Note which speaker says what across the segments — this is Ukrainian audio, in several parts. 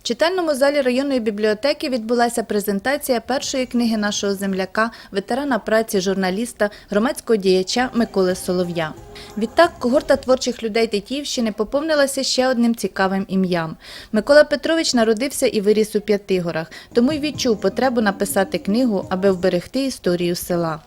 Speaker 1: В читальному залі районної бібліотеки відбулася презентація першої книги нашого земляка, ветерана праці, журналіста, громадського діяча Миколи Солов'я. Відтак, когорта творчих людей Тетіївщини поповнилася ще одним цікавим ім'ям. Микола Петрович народився і виріс у П'ятигорах, тому й відчув потребу написати книгу, аби вберегти історію села.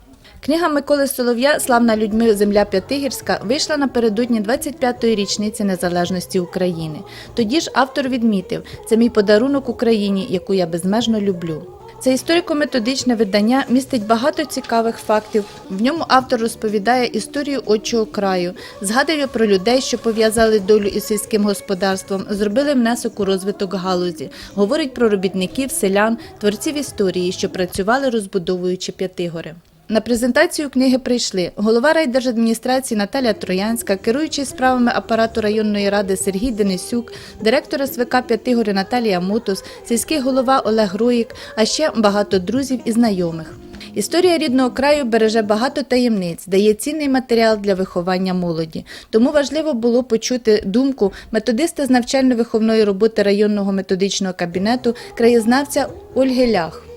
Speaker 1: Книга Миколи Солов'я Славна людьми земля П'ятигірська вийшла напередодні 25-ї річниці незалежності України. Тоді ж автор відмітив: це мій подарунок Україні, яку я безмежно люблю. Це історико-методичне видання містить багато цікавих фактів. В ньому автор розповідає історію отчого краю, згадує про людей, що пов'язали долю із сільським господарством, зробили внесок у розвиток галузі, говорить про робітників, селян, творців історії, що працювали розбудовуючи П'ятигори. На презентацію книги прийшли голова райдержадміністрації Наталя Троянська, керуючий справами апарату районної ради Сергій Денисюк, директор СВК П'ятигори Наталія Мотус, сільський голова Олег Роїк, а ще багато друзів і знайомих. Історія рідного краю береже багато таємниць, дає цінний матеріал для виховання молоді. Тому важливо було почути думку методиста з навчально-виховної роботи районного методичного кабінету, краєзнавця Ольги Лях.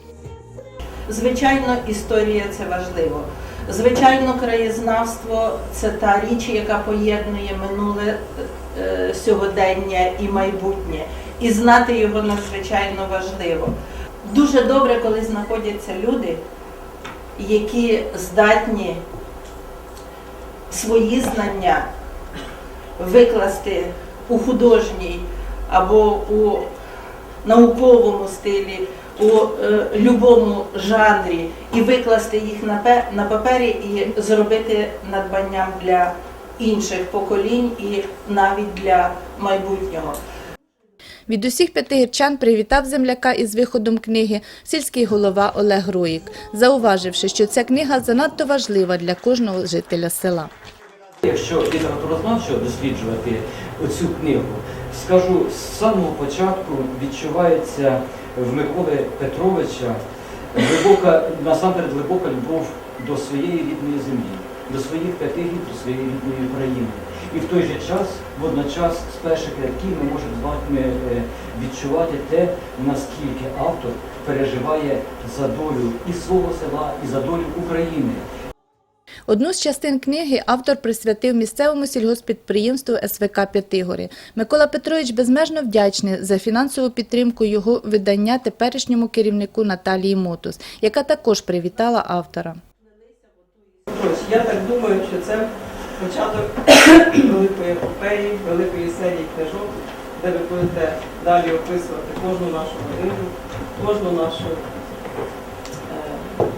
Speaker 2: Звичайно, історія це важливо. Звичайно, краєзнавство це та річ, яка поєднує минуле е, сьогодення і майбутнє. І знати його надзвичайно важливо. Дуже добре, коли знаходяться люди, які здатні свої знання викласти у художній або у науковому стилі, у е, любому жанрі і викласти їх на, пе- на папері і зробити надбанням для інших поколінь і навіть для майбутнього.
Speaker 1: Від усіх п'ятигірчан привітав земляка із виходом книги сільський голова Олег Роїк, зауваживши, що ця книга занадто важлива для кожного жителя села.
Speaker 3: Якщо літературознавчо досліджувати оцю книгу, скажу, з самого початку відчувається в Миколи Петровича глибока, насамперед глибока любов до своєї рідної землі, до своїх п'ятигів, до своєї рідної України. І в той же час, водночас, з перших рядків ми можемо е, відчувати те, наскільки автор переживає за долю і свого села, і за долю України.
Speaker 1: Одну з частин книги автор присвятив місцевому сільгоспідприємству СВК П'ятигори. Микола Петрович безмежно вдячний за фінансову підтримку його видання теперішньому керівнику Наталії Мотус, яка також привітала автора.
Speaker 4: Я так думаю, що це початок великої епопеї, великої серії книжок, де ви будете далі описувати кожну нашу годину, кожну нашу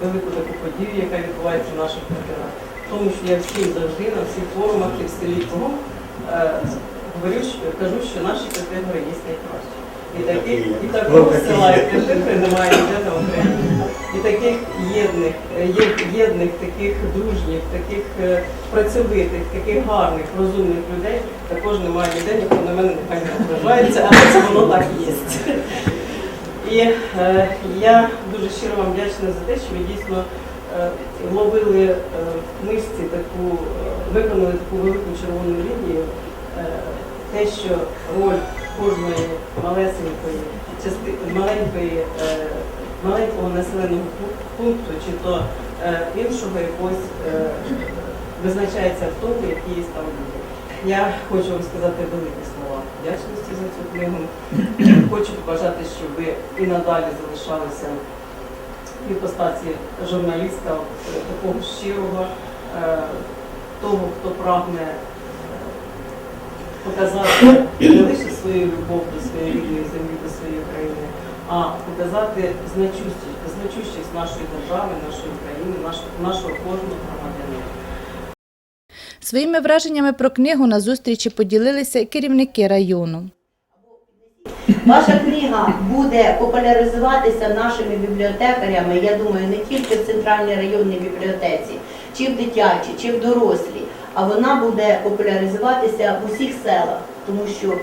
Speaker 4: велику таку подію, яка відбувається в наших квартирах. Тому що я всім завжди на всіх форумах і в селі кого е, говорю, що, кажу, що наші категорії є найкращі. І, таких, і такого села, як Категори, немає ніде на Україні. І таких єдних, е, єдних, таких дружніх, таких е, працьовитих, таких гарних, розумних людей також немає ніде, ніхто на мене нехай не ображається, але це воно так є. І е, я дуже щиро вам вдячна за те, що ви дійсно е, ловили е, в мишці таку, е, виконали таку велику червону лінію, е, те, що роль кожної малесенької части, маленької, е, маленького населеного пункту чи то е, іншого якогось е, визначається в тому, які є там люди. Я хочу вам сказати великі слова вдячності за цю книгу. Хочу побажати, щоб ви і надалі залишалися в іпостаці журналіста е, такого щирого, е, того, хто прагне е, показати не лише свою любов до своєї рідної землі, до своєї країни, а показати значущість, значущість нашої держави, нашої країни, нашого, нашого кожного громадянина.
Speaker 1: Своїми враженнями про книгу на зустрічі поділилися керівники району.
Speaker 5: Ваша книга буде популяризуватися нашими бібліотекарями, я думаю, не тільки в центральній районній бібліотеці, чи в дитячій, чи в дорослій, а вона буде популяризуватися в усіх селах, тому що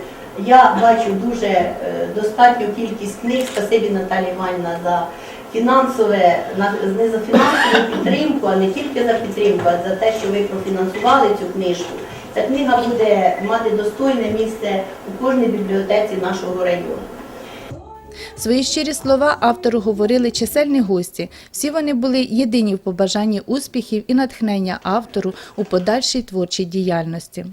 Speaker 5: я бачу дуже е, достатню кількість книг. Спасибі Наталі Іванівна за фінансове на- не за фінансову підтримку, а не тільки за підтримку, а за те, що ви профінансували цю книжку. Ця книга буде мати достойне місце у кожній бібліотеці нашого району.
Speaker 1: Свої щирі слова автору говорили чисельні гості. Всі вони були єдині в побажанні успіхів і натхнення автору у подальшій творчій діяльності.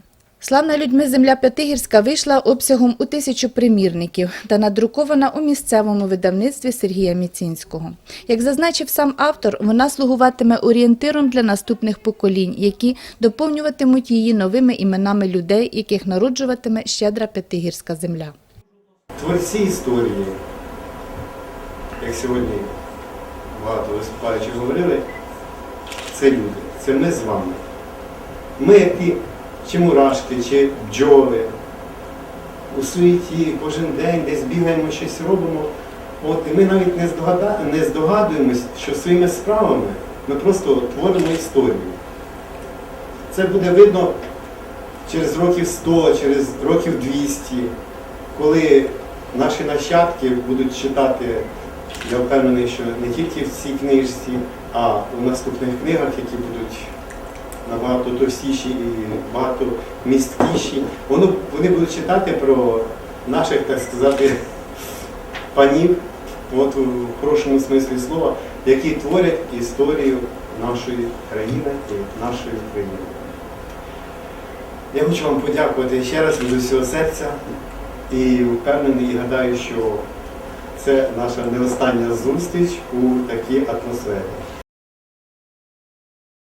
Speaker 1: Славна людьми земля П'ятигірська вийшла обсягом у тисячу примірників та надрукована у місцевому видавництві Сергія Міцінського. Як зазначив сам автор, вона слугуватиме орієнтиром для наступних поколінь, які доповнюватимуть її новими іменами людей, яких народжуватиме щедра П'ятигірська земля.
Speaker 6: Творці історії, як сьогодні багато виступаючих говорили, це люди, це ми з вами. Ми, як ті чи мурашки, чи бджоли, у суеті кожен день десь бігаємо, щось робимо. От, і ми навіть не, здогада... не здогадуємось, що своїми справами ми просто творимо історію. Це буде видно через років 100, через років 200, коли наші нащадки будуть читати, я впевнений, що не тільки в цій книжці, а у наступних книгах, які будуть набагато товстіші і багато місткіші, воно, вони будуть читати про наших, так сказати, панів, от у хорошому смислі слова, які творять історію нашої країни і нашої країни. Я хочу вам подякувати ще раз від усього серця і впевнений і гадаю, що це наша не остання зустріч у такій атмосфері.